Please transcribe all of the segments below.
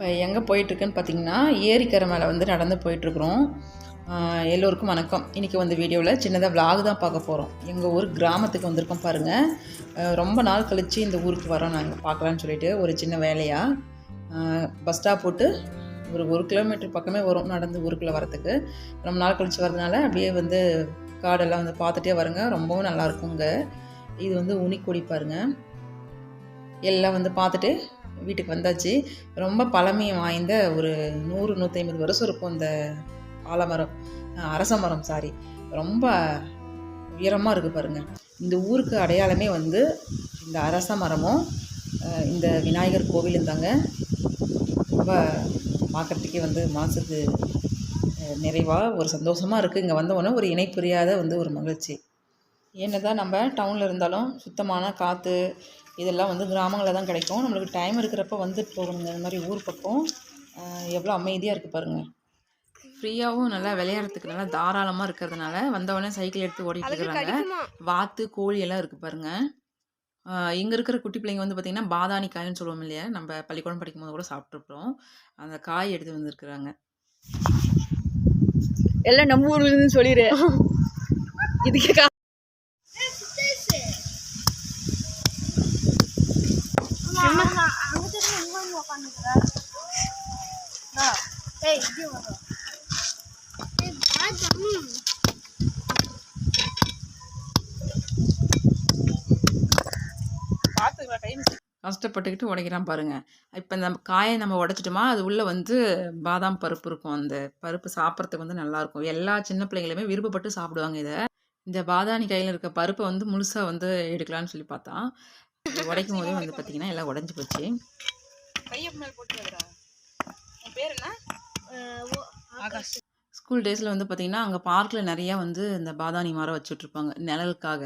இப்போ எங்கே போயிட்டுருக்குன்னு பார்த்தீங்கன்னா ஏரிக்கரை மேலே வந்து நடந்து போயிட்டுருக்குறோம். எல்லோருக்கும் வணக்கம். இன்றைக்கி வந்து வீடியோவில் சின்னதாக விலாக் தான் பார்க்க போகிறோம் எங்கள் ஊர் கிராமத்துக்கு வந்திருக்கோம் பாருங்கள் ரொம்ப நாள் கழித்து இந்த ஊருக்கு வரோம் நாங்கள் பார்க்கலான்னு சொல்லிட்டு ஒரு சின்ன வேலையாக பஸ் ஸ்டாப் போட்டு ஒரு ஒரு கிலோமீட்டர் பக்கமே வரும் நடந்து ஊருக்குள்ளே வரத்துக்கு ரொம்ப நாள் கழித்து வரதுனால அப்படியே வந்து காடெல்லாம் வந்து பார்த்துட்டே வருங்க. ரொம்பவும் நல்லாயிருக்குங்க இது வந்து உனிக்கொடி பாருங்கள் எல்லாம் வந்து பார்த்துட்டு வீட்டுக்கு வந்தாச்சு. ரொம்ப பழமையும் வாய்ந்த ஒரு நூறு நூற்றி ஐம்பது வருஷம் இருக்கும் இந்த ஆலமரம் அரச மரம் சாரி ரொம்ப உயரமாக இருக்குது பாருங்கள் இந்த ஊருக்கு அடையாளமே வந்து இந்த அரச மரமும் இந்த விநாயகர் கோவிலும் தாங்க. ரொம்ப பார்க்குறதுக்கே வந்து மனசுக்கு நிறைவாக ஒரு சந்தோஷமாக இருக்குது இங்கே வந்தவொடனே ஒரு இணைப்புரியாத வந்து ஒரு மகிழ்ச்சி. என்னதான் நம்ம டவுனில் இருந்தாலும் சுத்தமான காற்று இதெல்லாம் வந்து கிராமங்களில் தான் கிடைக்கும். நம்மளுக்கு டைம் இருக்கிறப்ப வந்துட்டு போகணுங்க. இந்த மாதிரி ஊர் பக்கம் எவ்வளோ அமைதியாக இருக்குது பாருங்கள் ஃப்ரீயாகவும் நல்லா விளையாடுறதுக்கு நல்லா தாராளமாக இருக்கிறதுனால வந்தவொடனே சைக்கிள் எடுத்து ஓடிட்டு இருக்கிறாங்க. வாத்து கோழி எல்லாம் இருக்குது பாருங்கள் இங்கே இருக்கிற குட்டி பிள்ளைங்க வந்து பார்த்திங்கன்னா பாதாணி காய்னு சொல்லுவோம் இல்லையா? நம்ம பள்ளிக்கூடம் படிக்கும் போது கூட சாப்பிட்ருப்போம் அந்த காய் எடுத்து வந்திருக்கிறாங்க. எல்லாம் நம்ம ஊர்லன்னு சொல்லிடு இதுக்கு கஷ்டப்பட்டுக்கிட்டு உடைக்கிறான் பாருங்க. இப்போ இந்த காயை நம்ம உடைச்சிட்டோமா அது உள்ளே வந்து பாதாம் பருப்பு இருக்கும். அந்த பருப்பு சாப்பிட்றதுக்கு வந்து நல்லாயிருக்கும் எல்லா சின்ன பிள்ளைங்களுமே விருப்பப்பட்டு சாப்பிடுவாங்க இதை. இந்த பாதாணி கையில் இருக்க பருப்பை வந்து முழுசாக வந்து எடுக்கலாம்னு சொல்லி பார்த்தா இது உடைக்கும் போதே வந்து பார்த்திங்கன்னா எல்லாம் உடஞ்சி போச்சு. பேர் என்ன? ஸ்கூல் டேஸில் வந்து பார்த்திங்கன்னா அங்கே பார்க்கில் நிறையா வந்து இந்த பாதாணி மரம் வச்சுட்ருப்பாங்க நிழலுக்காக.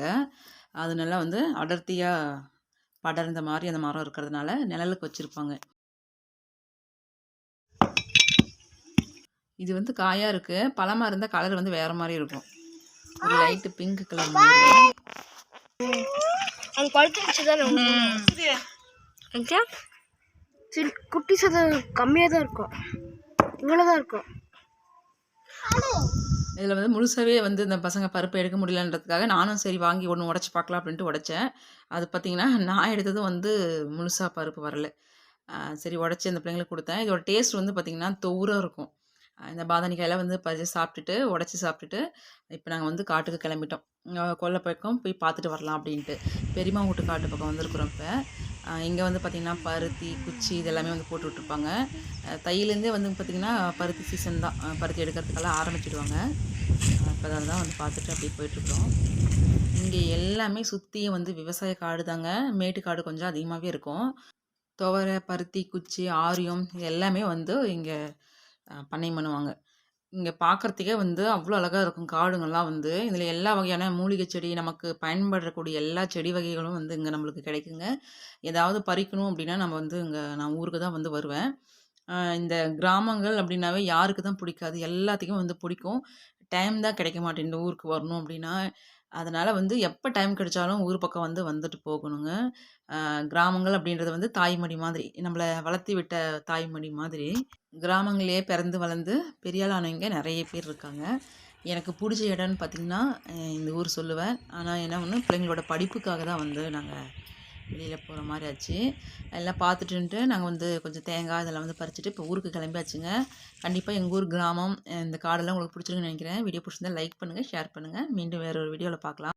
அது நல்லா வந்து அடர்த்தியாக படர்ந்த மாதிரி அந்த மரம் இருக்கிறதுனால நிழலுக்கு வச்சுருப்பாங்க. இது வந்து காயாக இருக்குது பழமாக இருந்தால் கலர் வந்து வேறு மாதிரி இருக்கும். ஒரு லைட்டு பிங்க் கலர் மாதிரி அது பழுத்துருச்சு தானே ஐயா சரி குட்டி சதை கம்மியாக தான் இருக்கும். இவ்வளோ தான் இருக்கும். இதில் வந்து முழுசாகவே வந்து இந்த பசங்க பருப்பு எடுக்க முடியலன்றதுக்காக நானும் சரி வாங்கி ஒன்று உடச்சி பார்க்கலாம் அப்படின்ட்டு உடைச்சேன். அது பார்த்திங்கன்னா நான் எடுத்ததும் வந்து முழுசாக பருப்பு வரல. சரி உடச்சி அந்த பிள்ளைங்களுக்கு கொடுத்தேன். இதோட டேஸ்ட் வந்து பார்த்திங்கன்னா தொவுராக இருக்கும். இந்த பாதாணிக்காயெல்லாம் வந்து பறிச்சு சாப்பிட்டுட்டு உடச்சி சாப்பிட்டுட்டு இப்போ நாங்கள் வந்து காட்டுக்கு கிளம்பிட்டோம். கொல்லை பக்கம் போய் பார்த்துட்டு வரலாம் அப்படின்ட்டு. பெரியம்மா வீட்டு காட்டு பக்கம் வந்துருக்குறோம் இப்போ. இங்கே வந்து பார்த்திங்கன்னா பருத்தி குச்சி இதெல்லாமே வந்து போட்டு விட்ருப்பாங்க தையிலேருந்தே வந்து பார்த்திங்கன்னா பருத்தி சீசன் தான். பருத்தி எடுக்கிறதுக்கெல்லாம் ஆரம்பிச்சிடுவாங்க. இப்போ தான் தான் வந்து பார்த்துட்டு அப்படியே போயிட்டுருக்குறோம். இங்கே எல்லாமே சுற்றியும் வந்து விவசாய காடு தாங்க. மேட்டு காடு கொஞ்சம் அதிகமாகவே இருக்கும். துவரை பருத்தி குச்சி ஆரியம் எல்லாமே வந்து இங்கே பண்ணை பண்ணுவாங்க. இங்கே பார்க்குறதுக்கே வந்து அவ்வளோ அழகாக இருக்கும். காடுங்கள்லாம் வந்து இதில் எல்லா வகையான மூலிகை செடி நமக்கு பயன்படக்கூடிய எல்லா செடி வகைகளும் வந்து இங்கே நம்மளுக்கு கிடைக்குங்க. ஏதாவது பறிக்கணும் அப்படின்னா நம்ம வந்து இங்கே நான் ஊருக்கு தான் வந்து வருவேன். இந்த கிராமங்கள் அப்படின்னாவே யாருக்கு தான் பிடிக்காது. எல்லாத்துக்கும் வந்து பிடிக்கும். டைம் தான் கிடைக்க மாட்டேங்குது ஊருக்கு வரணும் அப்படின்னா அதனால் வந்து எப்போ டைம் கிடைச்சாலும் ஊர் பக்கம் வந்து வந்துட்டு போகணுங்க. கிராமங்கள் அப்படின்றது வந்து தாய்மடி மாதிரி. நம்மளை வளர்த்தி விட்ட தாய்மடி மாதிரி. கிராமங்களே பிறந்து வளர்ந்து பெரியாளானவங்க நிறைய பேர் இருக்காங்க. எனக்கு பிடிச்ச இடம்னு பார்த்திங்கன்னா இந்த ஊர் சொல்லுவேன். ஆனால் என்ன ஒன்று பிள்ளைங்களோட படிப்புக்காக தான் வந்து நாங்கள் வெளியில் போகிற மாதிரி ஆச்சு. எல்லாம் பார்த்துட்டுன்ட்டு நாங்கள் வந்து கொஞ்சம் தேங்காய் இதெல்லாம் வந்து பறிச்சுட்டு இப்போ ஊருக்கு கிளம்பியாச்சுங்க. கண்டிப்பாக எங்கள் ஊர் கிராமம் இந்த காடெல்லாம் உங்களுக்கு பிடிச்சிருக்குன்னு நினைக்கிறேன். வீடியோ பிடிச்சிருந்தா லைக் பண்ணுங்கள் ஷேர் பண்ணுங்கள் மீண்டும் வேறு ஒரு வீடியோவில் பார்க்கலாம்.